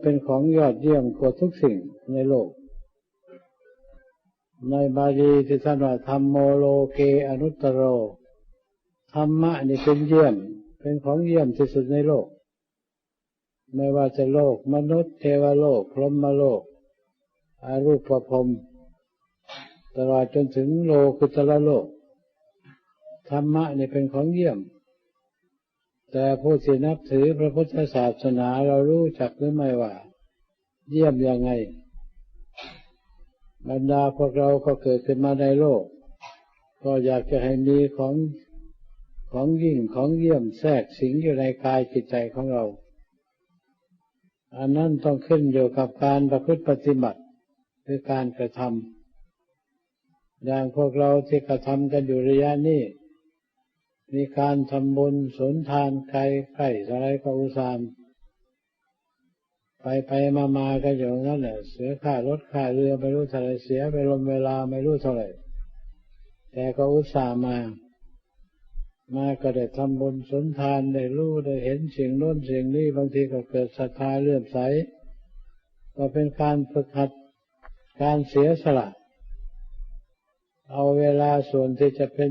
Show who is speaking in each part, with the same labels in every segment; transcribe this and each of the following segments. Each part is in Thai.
Speaker 1: เป็นของยอดเยี่ยมกว่าทุกสิ่งในโลก ในบาลีที่ท่านว่าธรรมโมโลเกอนุตตโรธรรมะนี่เป็นเยี่ยม เป็นของเยี่ยมที่สุดในโลก ไม่ว่าจะโลก มนุษย์เทวโลกพรหมโลก อารูปภพตลอดจนถึงโลกุตละโลก ธรรมะนี่เป็นของเยี่ยม แต่ผู้ที่นับถือพระพุทธศาสนาเรารู้จักหรือไม่ว่า เยี่ยมยังไง บรรดาพวกเราก็เกิดขึ้นมาในโลก ก็อยากจะให้มีของของยิ่งของเยี่ยมแทรกสิงอยู่ในกายจิตใจของเรา อันนั้นต้องขึ้นอยู่กับการประพฤติปฏิบัติคือการกระทำอย่างพวกเราที่กระทำกันอยู่ระยะนี้ มีการทำบุญสนทานไกลใกล้อะไรก็อุตส่าห์ไปไปมามากันอยู่นั่นแหละเสียค่ารถค่าเรือไม่รู้เท่าไรเสียไปลมเวลาไม่รู้เท่าไรแต่ก็อุตส่าห์มา มาก็ได้ทำบุญสนทานได้รู้ได้เห็นสิ่งโน้นสิ่งนี้บางทีก็เกิดศรัทธาเลื่อมใสก็เป็นการฝึกหัดการเสียสละ เอาเวลาส่วนที่จะเป็น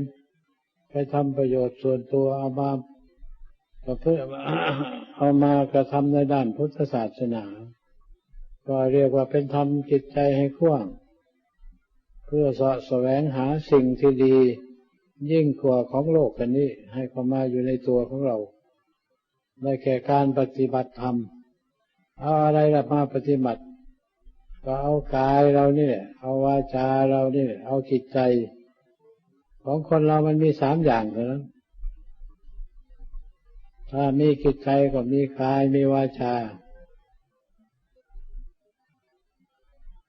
Speaker 1: ไปทำประโยชน์ส่วนตัวเอามาเพื่อเอามากระทำในด้านพุทธศาสนา ก็เรียกว่าเป็นทำจิตใจให้กว้าง เพื่อสะแสวงหาสิ่งที่ดี ยิ่งกว่าของโลกกันนี้ ให้เข้ามาอยู่ในตัวของเราได้แก่การปฏิบัติธรรมเอาอะไรละมาปฏิบัติ ก็เอากายเรานี่แหละเอาวาจาเรานี่แหละเอาจิตใจ ของคนเรามันมีสามอย่างเท่านั้นถ้ามีจิตใจก็มีกายมีวาจา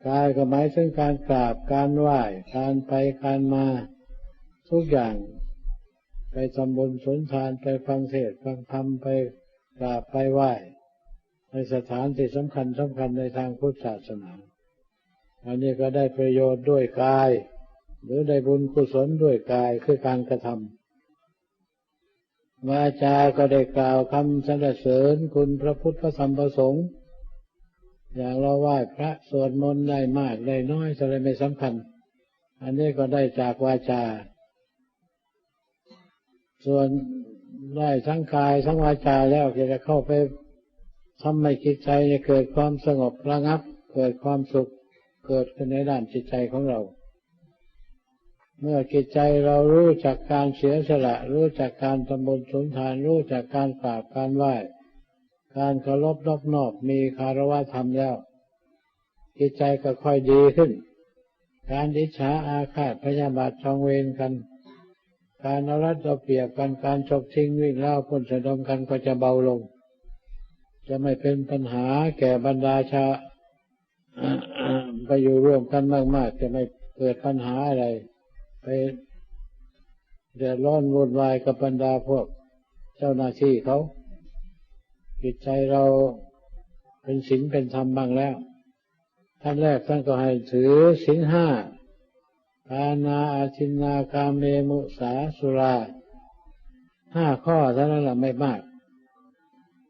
Speaker 1: กายก็หมายถึงการกราบการไหว้การไปการมา ทุกอย่าง ไปทำบุญสนทานไปฟังเทศฟังธรรมไปกราบไปไหว้ในสถานที่สำคัญสำคัญในทางพุทธศาสนา อันนี้ก็ได้ประโยชน์ด้วยกาย หรือได้บุญกุศลด้วยกายคือการกระทำวาจาก็ได้กล่าวคำสรรเสริญคุณพระพุทธพระธรรมพระสงฆ์อย่างเราไหว้พระสวดมนต์ได้มากได้น้อยอะไรไม่สำคัญ อันนี้ก็ได้จากวาจา ส่วนได้ทั้งกายทั้งวาจาแล้วจะเข้าไปทำให้จิตใจเกิดความสงบระงับ เกิดความสุขเกิดขึ้นในด้านจิตใจของเรา เมื่อจิตใจเรารู้จากการเสียสละ รู้จากการทำบุญสนทาน รู้จากการกราบการไหว้ การเคารพนอบนอบมีคารวะธรรมแล้ว จิตใจก็ค่อยดีขึ้น การดิฉาอาฆาตพยาบาทจองเวรกัน การเอารัดเอาเปรียบกันการฉกชิงวิ่งเล่าพ้นสะดมกันก็จะเบาลง จะไม่เป็นปัญหาแก่บรรดาชาไปอยู่ร่วมกันมากๆ จะไม่เกิดปัญหาอะไร ไปเดือดร้อนวุ่นวายกับบรรดาพวกเจ้าหน้าที่เขาจิตใจเราเป็นศีลเป็นธรรมบ้างแล้ว ท่านแรกท่านก็ให้ถือศีลห้าปานาอาชินนาคาเมมุสาสุราห้าข้อเท่านั้นแหละไม่มาก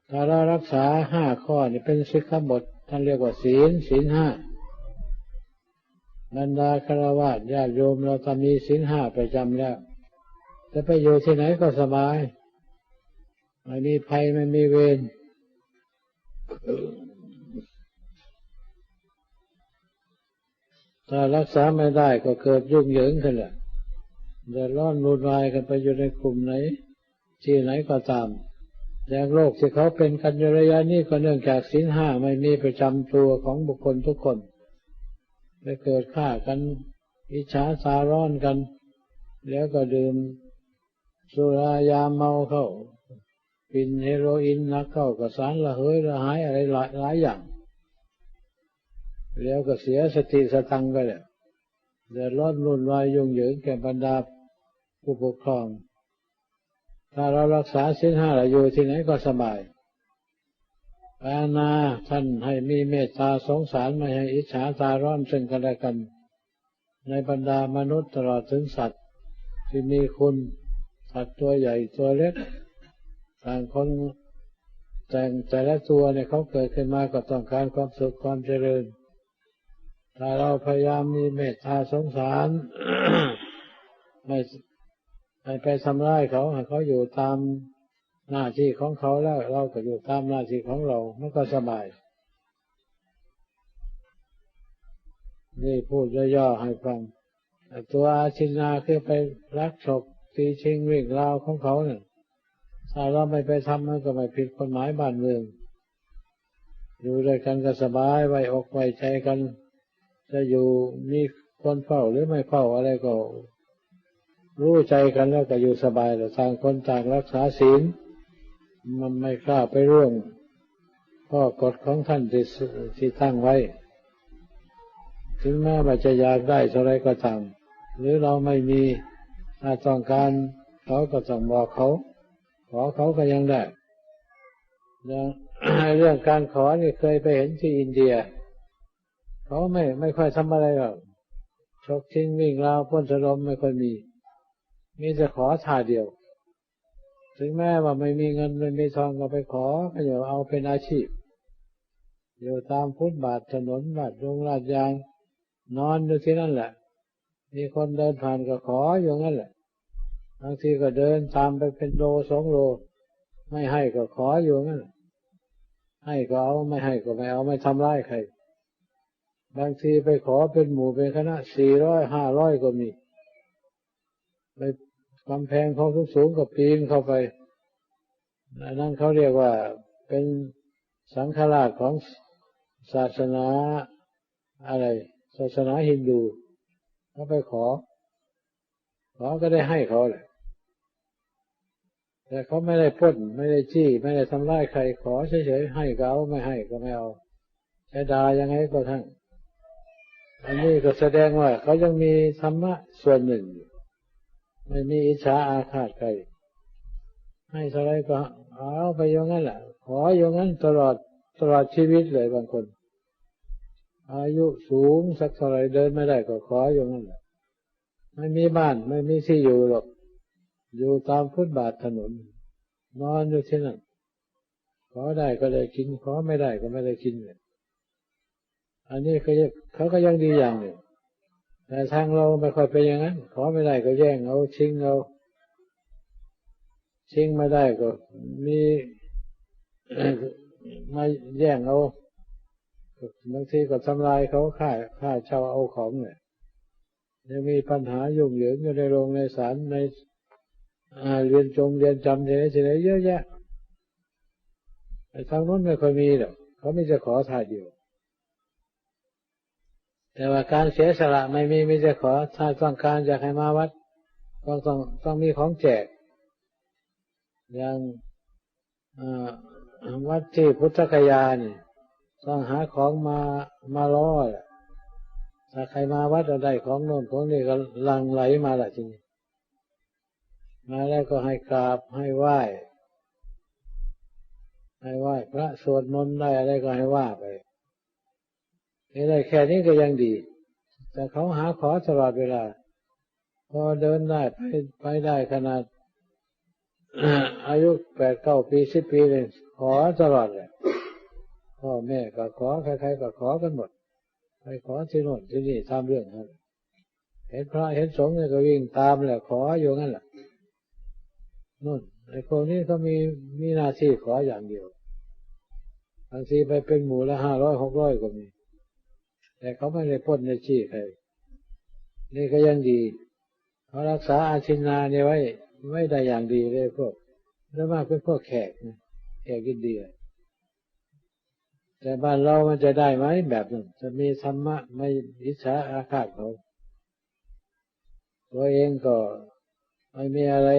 Speaker 1: ถ้าเรารักษาห้าข้อนี่เป็นสิกขาบทท่านเรียกว่าศีลศีลห้า บรรดาคารวะญาติโยมเราทำมีศีลห้าประจำแล้ว จะไปอยู่ที่ไหนก็สบายไม่มีภัยไม่มีเวรถ้ารักษาไม่ได้ก็เกิดยุ่งเหยิงขึ้นแหละเดือดร้อนรุนวายกันไปอยู่ในกลุ่มไหน ที่ไหนก็ตามอย่างโลกที่เขาเป็นกันอยู่ระยะนี้ก็เนื่องจากสินห้าไม่มีประจำตัวของบุคคลทุกคน ไปเกิดฆ่ากัน อิจฉาสาร้อนกัน แล้วก็ดื่ม สุรายาเมาเข้าปินเฮโรอีนนักเข้ากับสารละเหยละหายอะไรหลายหลายอย่าง แล้วก็เสียสติสตังไปเลยเดือดร้อนรุนวายยุ่งเหยิงแก่บรรดาผู้ปกครอง ถ้าเรารักษาศีลห้าอยู่ที่ไหนก็สบาย ปานาท่านให้มีเมตตาสงสารไม่ให้อิจฉาตาร้อนซึ่งกันและกัน ในบรรดามนุษย์ตลอดถึงสัตว์ ที่มีคุณสัตว์ตัวใหญ่ตัวเล็กต่างคนแต่แต่ละตัวเนี่ยเขาเกิดขึ้นมาก็ต้องการความสุขความเจริญ ถ้าเราพยายามมีเมตตาสงสาร ไม่ไม่ไปทำร้ายเขาให้เขาอยู่ตาม หน้าที่ของเขาแล้วเราก็อยู่ตามหน้าที่ของเรา มันก็สบาย นี่พูดย่อๆให้ฟัง ตัวอาชินาคือไปรักฉกตีชิงวิ่งราวของเขาเนี่ยถ้าเราไม่ไปทำมันก็ไม่ผิดกฎหมายบ้านเมือง อยู่ด้วยกันก็สบายไว้อกไว้ใจกัน จะอยู่มีคนเฝ้าหรือไม่เฝ้าอะไรก็รู้ใจกันแล้วก็อยู่สบายแต่ต่างคนต่างรักษาศีล มันไม่กล้าไปร่วงข้อกฎของท่านที่ที่ตั้งไว้ ถึงแม้ว่าจะอยากได้เท่าไรก็ตามหรือเราไม่มีถ้าต้องการเขาก็ต้องบอกเขา ขอเขาก็ยังได้เรื่องการขอนี่เคยไปเห็นที่อินเดีย เขาไม่ไม่ค่อยทำอะไรหรอกชกชิงวิ่งราวพ้นสลมไม่ค่อยมี มีจะขอท่าเดียว ถึงแม้ว่าไม่มีเงินไม่มีทองก็ไปขอก็อย่าเอาเป็นอาชีพ อยู่ตามฟุตบาทถนนบาทโรงลาดยาง นอนอยู่ที่นั่นแหละ มีคนเดินผ่านก็ขออยู่งั้นแหละบางทีก็เดินตามไปเป็นโลสองโล ไม่ให้ก็ขออยู่งั้นให้ก็เอาไม่ให้ก็ไม่เอาไม่ทำร้ายใคร บางทีไปขอเป็นหมู่เป็นคณะสี่ร้อยห้าร้อยก็มี ไป กำแพงเขาสูงก็ปีนเข้าไปนั่นเขาเรียกว่าเป็นสังฆราชของศาสนาอะไร ศาสนาฮินดูเขาไปขอ ขอก็ได้ให้เขาแหละแต่เขาไม่ได้พ้นไม่ได้จี้ ไม่ได้ทำร้ายใคร ขอเฉยๆให้ก็เอาไม่ให้ก็ไม่เอาใช้ดายังไงก็ทั้ง อันนี้ก็แสดงว่าเขายังมีธรรมะส่วนหนึ่ง ไม่มีอิจฉาอาฆาตใครให้เท่าไรก็เอาไปอย่างนั้นแหละขออย่างนั้นตลอดตลอดชีวิตเลยบางคน อายุสูงสักเท่าไรเดินไม่ได้ก็ขออยู่นั่นแหละไม่มีบ้านไม่มีที่อยู่หรอก อยู่ตามฟุตบาทถนน นอนอยู่ที่นั่นขอได้ก็ได้กินขอไม่ได้ก็ไม่ได้กินเลยอันนี้เขาเขาก็ยังดีอย่างหนึ่ง แต่ทางเราไม่ค่อยเป็นอย่างนั้น ขอไม่ได้ก็แย่งเอาชิงเอาชิงไม่ได้ก็มีมาแย่งเอาบางทีก็ทำลายเขาค่าค่าเช่าเอาของเนี่ยยังมีปัญหายุ่งเหยิงอยู่ในโรงในศาลในเรียนจงเรียนจำเฉยเฉยเยอะแยะไอ้ทางนู้นไม่ค่อยมีหรอกเขาไม่จะขอถ่ายเดียว แต่ว่าการเสียสละไม่มีไม่จะขอถ้าต้องการจะให้มาวัดต้องต้องต้องมีของแจก อย่างวัดที่พุทธคยานี่ต้องหาของมามาล่อถ้าใครมาวัดเราได้ของโน่นของนี่ก็ลังไหลมาละทีนี้มาแล้วก็ให้กราบให้ไหว้ให้ไหว้พระสวดมนต์ได้อะไรก็ให้ว่าไป นี่ได้แค่นี้ก็ยังดี แต่เขาหาขอตลอดเวลา พอเดินได้ไปไปได้ขนาด อายุแปดเก้าปีสิบปีเลยขอตลอดเลยพ่อแม่ก็ขอใครๆก็ขอกันหมด ไปขอที่โน่นที่นี่ทำเรื่องนั้นเห็นพระเห็นสงฆ์เนี่ยก็วิ่งตามแหละขออยู่งั้นแหละนู่นไอ้คนนี้เขามีมีหน้าที่ขออย่างเดียวบางทีไปเป็นหมู่ละห้าร้อยหกร้อยก็มี แต่เขาไม่ได้พ้นในชีใครนี่ก็ยังดีเขารักษาอาชินาเนี่ยไว้ ไม่ได้อย่างดีเลยพวกแล้วมากเป็นพวกแขกนะแขกกินดีแต่บ้านเรามันจะได้ไหมแบบนั้นจะมีธรรมะไม่อิจฉาอาฆาตเขาตัวเองก็ไม่มีอะไร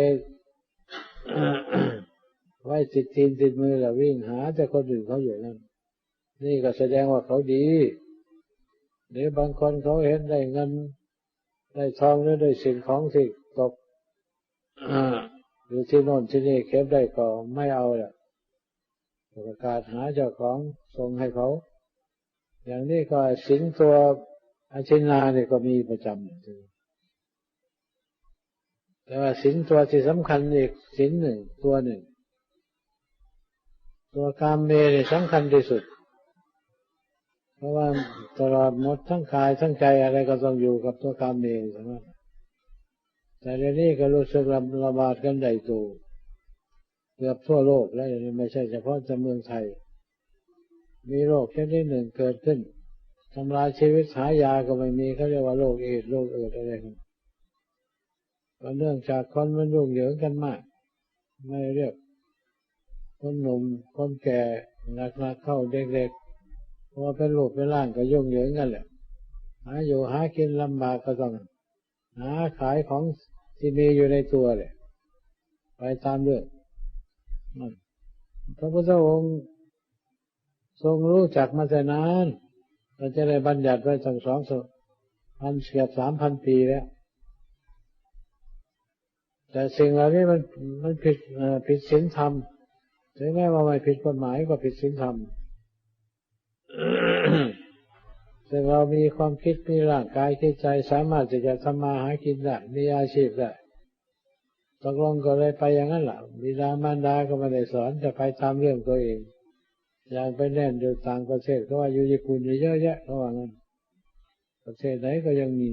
Speaker 1: ไว้ติดทีนติดมือแล้ววิ่งหาแต่คนอื่นเขาอยู่นั่นนี่ก็แสดงว่าเขาดี หรือบางคนเขาเห็นได้เงิน ได้ทองหรือได้สิ่งของที่ตกหรือที่โน่นที่นี่เก็บได้ก็ไม่เอาแหละประกาศหาเจ้าของส่งให้เขา อย่างนี้ก็สินตัวอาชินาเนี่ยก็มีประจำแต่ว่าสินตัวที่สำคัญอีกสินหนึ่งตัวหนึ่ง ตัวกามเมเนี่ยสำคัญที่สุด เพราะว่าตลอดหมดทั้งกายทั้งใจอะไรก็ต้องอยู่กับตัวกามเมใช่ไหมแต่เดี๋ยวนี้ก็รู้สึกระระบาดกันใหญ่โตเกือบทั่วโลกแล้วนี้ไม่ใช่เฉพาะแต่เมืองไทย มีโรคชนิดหนึ่งเกิดขึ้นทำลายชีวิตหายาก็ไม่มีเขาเรียกว่าโรคเอดโรคเอิดอะไรกันก็เนื่องจากคนมันยุ่งเหยิงกันมาก ไม่เรียกคนหนุ่มคนแก่หนักๆเข้าเด็กๆ พราะว่าเป็นลูกเป็นร่างก็ยุ่งเหยิงกันแหละหาอยู่หากินลำบากก็ต้องหาขายของที่มีอยู่ในตัวเลยไปตามเรื่องพระพุทธองค์ทรงรู้จักมาแต่นานเราจะได้บัญญัติไว้ตั้งสองพันเสียบสามพันปีแล้ว แต่สิ่งเหล่านี้มันมันผิดผิดศีลธรรมถึงแม้ว่าไม่ผิดกฎหมายก็ผิดศีลธรรม ซึ่เรามีความคิดมีร่างกายคิดใจสามารถจะทำมาหากินได้มีอาชีพได้ตกลงก็เลยไปอย่างนั้นแหละบิดามารดาก็ไม่ได้สอนจะไปตามเรื่องตัวเอง อย่างไปแน่นอยู่ต่างประเทศก็ว่าอยู่ญี่ปุ่นเยอะแยะเขาว่างั้นประเทศไหนก็ยังมี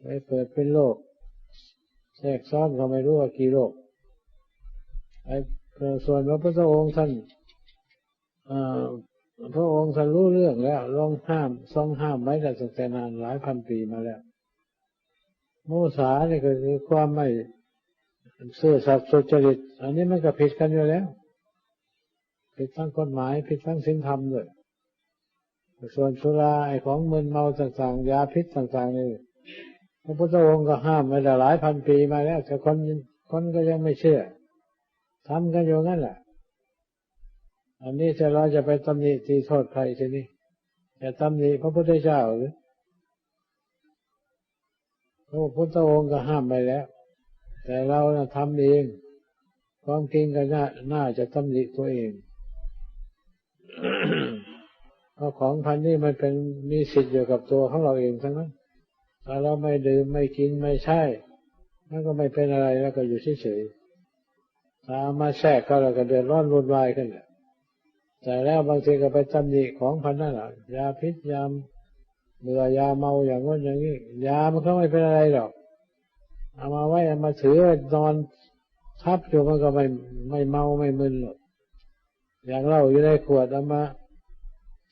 Speaker 1: ไปเปิดเป็นโลกแทรกซ้อนก็ไม่รู้ว่ากี่โลกไอ้ส่วนพระพุทธองค์ท่าน พระองค์ท่านรู้เรื่องแล้วลองห้ามทรงห้ามไว้แต่ตั้งแต่นานหลายพันปีมาแล้วโมสาเนี่ยก็คือความไม่ซื่อสัตย์สุจริต อันนี้มันก็ผิดกันอยู่แล้ว ผิดทั้งกฎหมาย ผิดทั้งศีลธรรมด้วยส่วนสุราไอของมึนเมาต่างๆ ยาพิษต่างๆนี่พระพุทธองค์ก็ห้ามมาหลายพันปีมาแล้ว แต่คนคนก็ยังไม่เชื่อทำกันอยู่งั้นแหละ อันนี้จะเราจะไปตำหนิตีโทษใครทีนี้จะตำหนิพระพุทธเจ้าหรือพระพุทธองค์ก็ห้ามไปแล้ว แต่เรานะทำเองความจริงก็น่าน่าจะตำหนิตัวเองเพราะของพันนี้มันเป็นมีสิทธิ์อยู่กับตัวของเราเองทั้งนั้นถ้าเราไม่ดื่มไม่กินไม่ใช่มันก็ไม่เป็นอะไรแล้วก็อยู่เฉยๆถ้ามาแทรกก็เราก็เดือดร้อนรุนวายขึ้นแหละ ต่แล้วบางทีก็ไปตำหนิของพันนั่นแหละยาพิษยาเบื่อยาเมาอย่างนั้นอย่างนี้ยามันก็ไม่เป็นอะไรหรอก เอามาไว้เอามาถือนอนทับอยู่มันก็ไม่ไม่เมาไม่มึนหรอกอย่างเราอยู่ในขวดเอามา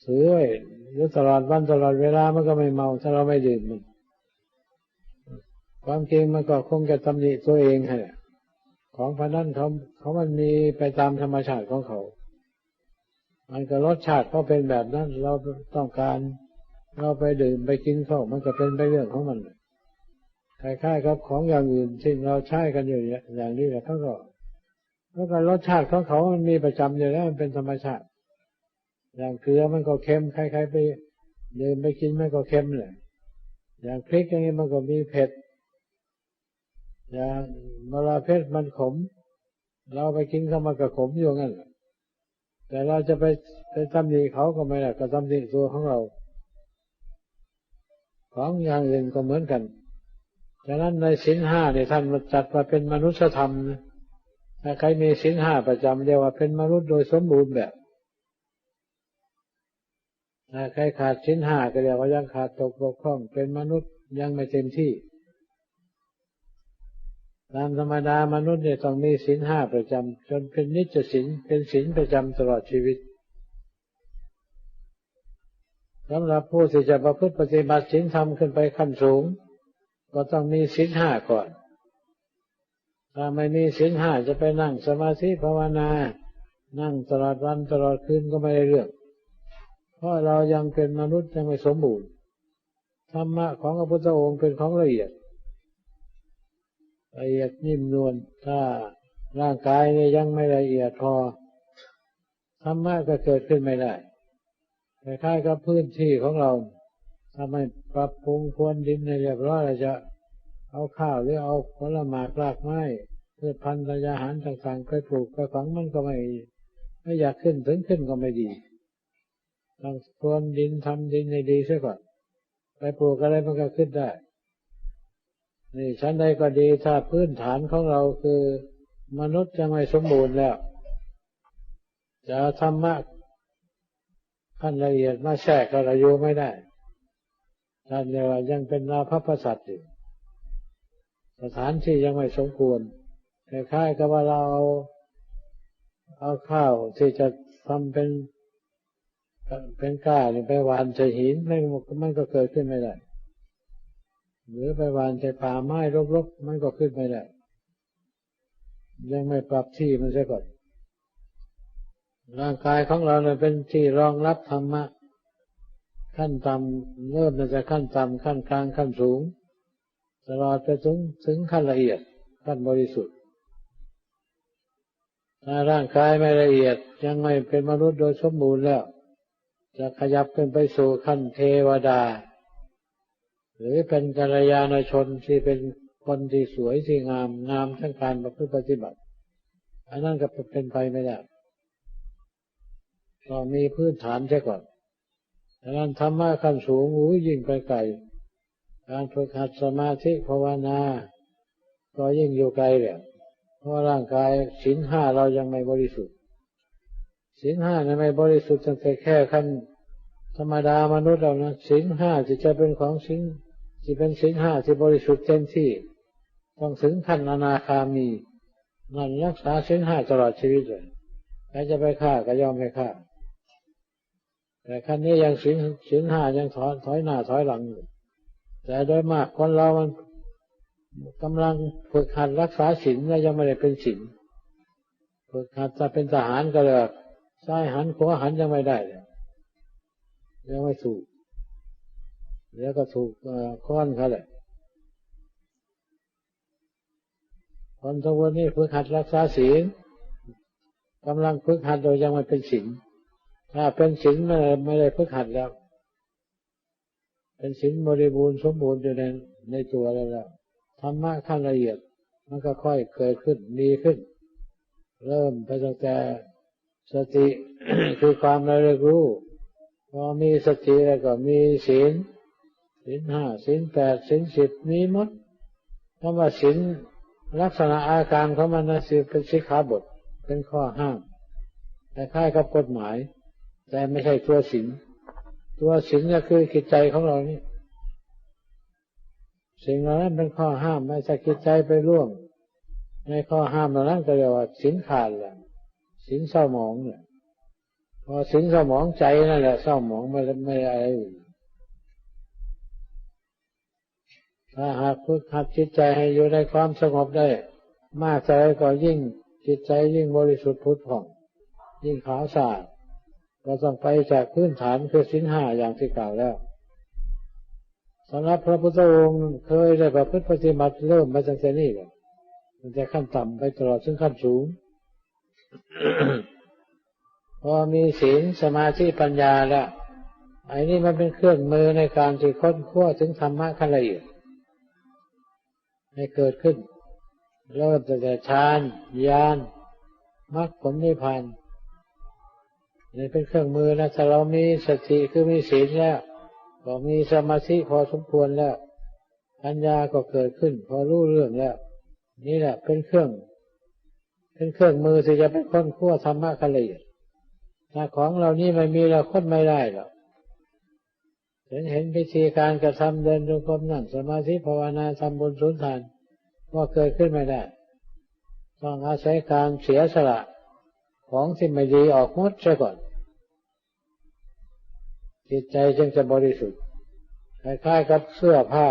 Speaker 1: ถือไว้ตลอดวันตลอดเวลามันก็ไม่เมา ถ้าเราไม่ดื่มมัน ความจริงมันก็คงจะตำหนิตัวเองให้ของพันนั้นเขาเขามันมีไปตามธรรมชาติของเขา มันก็รสชาติเขาเป็นแบบนั้น เราต้องการเราไปดื่มไปกินเข้ามันก็เป็นไปเรื่องของมันคล้ายๆครับของอย่างอื่นที่เราใช้กันอยู่อย่างนี้แหละเขาก็แล้วก็รสชาติของเขามันมีประจำอยู่แล้วมันเป็นธรรมชาติ อย่างเกลือมันก็เค็มคล้ายๆไปดื่มไปกินมันก็เค็มเลยอย่างพริกอย่างนี้มันก็มีเผ็ดอย่างมะระเผ็ดมันขม เราไปกินเข้ามาก็ขมอยู่งั้นแแต่เราจะไปไปตำหนิเขาก็ไม่ได้ก็ตำหนิตัวของเรา ของอย่างอื่นก็เหมือนกันฉะนั้นในสินห้าเนี่ยท่านจัดมาเป็นมนุษยธรรมนะถ้าใครมีสินห้าประจำเรียกว่าเป็นมนุษย์โดยสมบูรณ์แบบถ้าใครขาดสินห้าก็เรียกว่ายังขาดตกบกพร่อง เป็นมนุษย์ยังไม่เต็มที่ ตามธรรมดามนุษย์เนี่ยต้องมีสินห้าประจำจนเป็นนิจสินเป็นสินประจำตลอดชีวิตสำหรับผู้ที่จะประพฤติปฏิบัติศีลธรรมขึ้นไปขั้นสูง ก็ต้องมีศีลห้าก่อน ถ้าไม่มีศีลห้าจะไปนั่งสมาธิภาวนา นั่งตลอดวันตลอดคืนก็ไม่ได้เรื่อง เพราะเรายังเป็นมนุษย์ยังไม่สมบูรณ์ธรรมะของพระพุทธองค์เป็นของละเอียด ละเอียดนิ่มนวลถ้าร่างกายเนี่ยยังไม่ละเอียดพอธรรมะก็เกิดขึ้นไม่ได้คล้ายกับพื้นที่ของเราทำให้ปรับปรุงพรวนดินในเรียบร้อยเราจะเอาข้าวหรือเอาผลไม้รากไม้เพื่อพันธุ์ยาหารต่างๆไปปลูกไปฝังมันก็ไม่ไม่อยากขึ้นถึงขึ้นก็ไม่ดีต้องพรวนดินทำดินให้ดีเสียก่อนไปปลูกอะไรมันก็ขึ้นได้ นี่ชั้นใดก็ดีถ้าพื้นฐานของเราคือ มนุษย์ยังไม่สมบูรณ์แล้ว จะเอาธรรมะขั้นละเอียดมาแทรกก็ระยุไม่ได้ท่านเรียกว่ายังเป็นนาพระสัตว์อยู่สถานที่ยังไม่สมควรคล้ายๆกับว่าเราเอาเอาข้าวที่จะทำเป็นเป็นก้าหรือไปหวานใส่หินไม่มันก็เกิดขึ้นไม่ได้ หรือไปวานใส่ป่าไม้รกๆมันก็ขึ้นไม่ได้ ยังไม่ปรับที่มันเสียก่อน ร่างกายของเราเนี่ยเป็นที่รองรับธรรมะ ขั้นต่ำเริ่มจากขั้นต่ำขั้นกลางขั้นสูง ตลอดไปถึงถึงขั้นละเอียดขั้นบริสุทธิ์ถ้าร่างกายไม่ละเอียดยังไม่เป็นมนุษย์โดยสมบูรณ์แล้ว จะขยับขึ้นไปสู่ขั้นเทวดา หรือเป็นกัลยาณชนที่เป็นคนที่สวยที่งามงามทั้งการประพฤติปฏิบัติ อันนั้นก็เป็นไปไม่ได้ก็มีพื้นฐานใช่ก่อนดังนั้นธรรมะขั้นสูงอู้ยิ่งไปไกล การฝึกหัดสมาธิภาวนา ก็ยิ่งอยู่ไกลเลยเพราะร่างกายศีลห้าเรายังไม่บริสุทธิ์ศีลห้าไม่บริสุทธิ์ตั้งแต่แค่ขั้นธรรมดามนุษย์เรานะศีลห้าจะจะเป็นของศีล ที่เป็นศีลห้าที่บริสุทธิ์เต็มที่ ต้องถึงขั้นอนาคามีนั่นรักษาศีลห้าตลอดชีวิตเลยใครจะไปฆ่าก็ยอมไม่ฆ่า แต่ขั้นนี้ยังศีลศีลห้ายังถอยถอยหน้าถอยหลังอยู่แต่โดยมากคนเรามันกำลังฝึกหัดรักษาศีลแล้วยังไม่ได้เป็นศีลฝึกหัดจะเป็นทหารก็เลยซ้ายหันขวาหันยังไม่ได้เลยยังไม่ถูก แล้วก็ถูกค้อนเขาแหละคนทุกวันนี้ฝึกหัดรักษาศีลกำลังฝึกหัดโดยยังไม่เป็นศีลถ้าเป็นศีลไม่ไม่ได้ฝึกหัดแล้ว เป็นศีลบริบูรณ์สมบูรณ์อยู่ในในตัวแล้วแล้วธรรมะขั้นละเอียด มันก็ค่อยเกิดขึ้นมีขึ้น เริ่มไปตั้งแต่สติคือความระลึกรู้พอมีสติแล้วก็มีศีล ศีลห้าศีลแปดศีลสิบมีหมดคำว่าศีลลักษณะอาการของมันนะสิเป็นสิขาบท เป็นข้อห้ามแต่ค่ายกับกฎหมาย แต่ไม่ใช่ตัวศีลตัวศีลก็คือจิตใจของเรานี่สิ่งเหล่านั้นเป็นข้อห้ามไม่ใช่จิตใจไปร่วมในข้อห้ามเหล่านั้นก็เรียกว่าศีลขาดแหละศีลเศร้าหมองเนี่ยพอศีลเศร้าหมองใจนั่นแหละเศร้าหมองไม่ไม่อะไรอื่น ถ้าหากฝึกหัดจิตใจให้อยู่ในความสงบได้ มากใจก็ยิ่งจิตใจยิ่งบริสุทธิ์พุทธผ่อง ยิ่งขาวสะอาดก็ต้องไปจากพื้นฐานคือสินห้าอย่างที่กล่าวแล้วสำหรับพระพุทธองค์เคยได้ประพฤติปฏิบัติเริ่มมาจากนี่แหละมันจะขั้นต่ำไปตลอดถึงขั้นสูง พอมีศีลสมาธิปัญญาแล้วไอ้นี่มันเป็นเครื่องมือในการที่ค้นคว้าถึงธรรมะขั้นละเอียด ให้เกิดขึ้น เริ่มตั้งแต่ฌานญาณมรรคผลนิพพานนี่เป็นเครื่องมือนะถ้าเรามีสติคือมีศีลแล้วก็มีสมาธิพอสมควรแล้วปัญญาก็เกิดขึ้น พอรู้เรื่องแล้ว นี่แหละเป็นเครื่อง เป็นเครื่องมือที่จะเป็นค้นคว้าธรรมะขั้นละเอียดถ้าของเรานี้ไม่มีเราค้นไม่ได้หรอก เห็นเห็นพิธีการกระทำเดินจงกรมนั่งสมาธิภาวนาทำบุญสุนทานก็เกิดขึ้นไม่ได้ ต้องอาศัยการเสียสละของที่ไม่ดีออกหมดซะก่อน จิตใจจึงจะบริสุทธิ์คล้ายๆกับเสื้อผ้า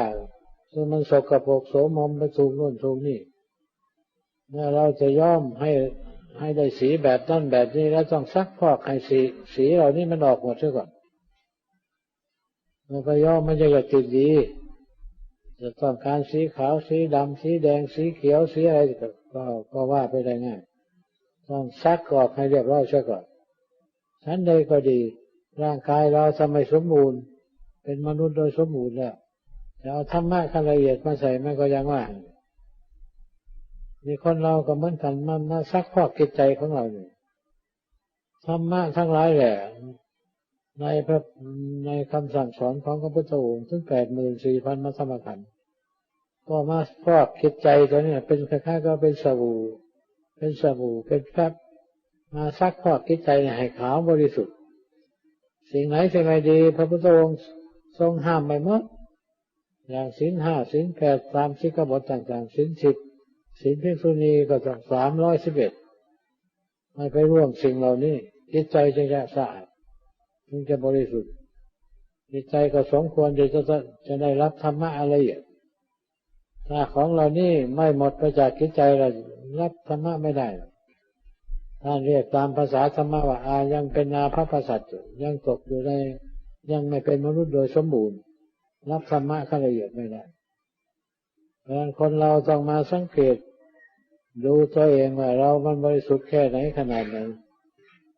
Speaker 1: ซึ่งมันสกปรกโสมมไปถูกโน่นถูกนี่เมื่อเราจะย้อมให้ให้ได้สีแบบนั้นแบบนี้แล้วต้องซักพอกให้สีสีเหล่านี้มันออกหมดซะก่อน มันก็ย่อมมันจะกติดดีจะต้องการสีขาวสีดำสีแดงสีเขียวสีอะไรก็ก็ว่าไปได้ง่ายต้องซักกอกให้เรียบร้อยซะก่อนฉันใดก็ดี ร่างกายเราทำไมสมบูรณ์ เป็นมนุษย์โดยสมบูรณ์แล้วจะเอาธรรมะขั้นละเอียดมาใส่มันก็ยังว่ามีคนเราก็เหมือนกันมันมาซักพอกจิตใจของเราเนี่ยธรรมะทั้งหลายแหละ ในพระในคำสั่งสอนของพระพุทธองค์ถึงแปดหมื่นสี่พันมัธรรมขันก็มาฟอกคิดใจตัวนี้เป็นคล้าๆก็เป็นสบู่ เป็นสบู่เป็นแฟบมาซักพอกจิตใจให้ขาวบริสุทธิ์ สิ่งไหนสิ่งไหนดี พระพุทธองค์ทรงห้ามไปหมดอย่างสินห้าสินแปดตามสิกบทต่างๆสินสิบสินพิษุณีก็ต้องสามร้อยสิบเอ็ดไม่ไปร่วมสิ่งเหล่านี้จิตใจจึงจะสะอาด จึงจะบริสุทธิ์จิตใจก็สมควรจะจะจะได้รับธรรมะอะไรอีกถ้าของเรานี่ไม่หมดไปจากจิตใจเรารับธรรมะไม่ได้ท่านเรียกตามภาษาธรรมะว่าอายังเป็นนาพระประสัตยังตกอยู่ในยังไม่เป็นมนุษย์โดยสมบูรณ์ รับธรรมะขั้นละเอียดไม่ได้เพราะนั้นคนเราต้องมาสังเกต ดูตัวเองว่าเรามันบริสุทธิ์แค่ไหนขนาดไหน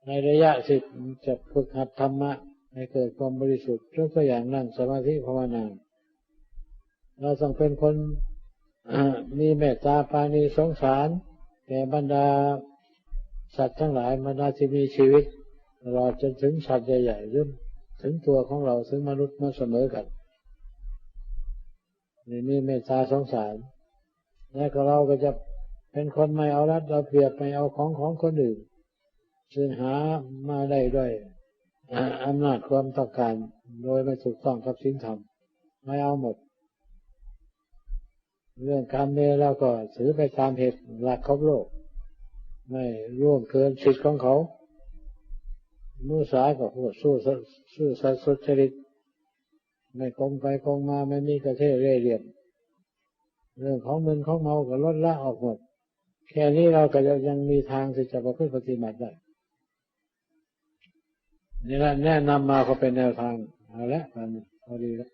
Speaker 1: ในระยะสิบจะฝึกหัดธรรมะให้เกิดความบริสุทธิ์ยกตัวอย่างนั่งสมาธิภาวนา เราต้องเป็นคนมีเมตตาปานีสงสารแก่บรรดาสัตว์ทั้งหลายบรรดาที่มีชีวิตตลอดจนถึงสัตว์ใหญ่ๆจนถึงตัวของเราถึงมนุษย์มาเสมอกันนี่มีเมตตาสงสารและก็เราก็จะเป็นคนไม่เอารัดเราเปรียบไม่เอาของของคนอื่น ซึ่งหามาได้ด้วยอำนาจความต้องการ โดยไม่ถูกต้องกับสิ่งธรรมไม่เอาหมด เรื่องการเมเราก็ถือไปตามเหตุหลักของโลก ไม่ร่วงเกินสิทธิ์ของเขามุสาก็พูดสู้สู้สัตสุจริตไม่คงไปคงมาไม่มีกระเทเร่เรียมเรื่องของมึนของเมาก็ลดละออกหมด แค่นี้เราก็ยังมีทางที่จะประพฤติปฏิบัติได้ นี่แหละแนะนำมาก็เป็นแนวทาง เอาละพอดีแล้ว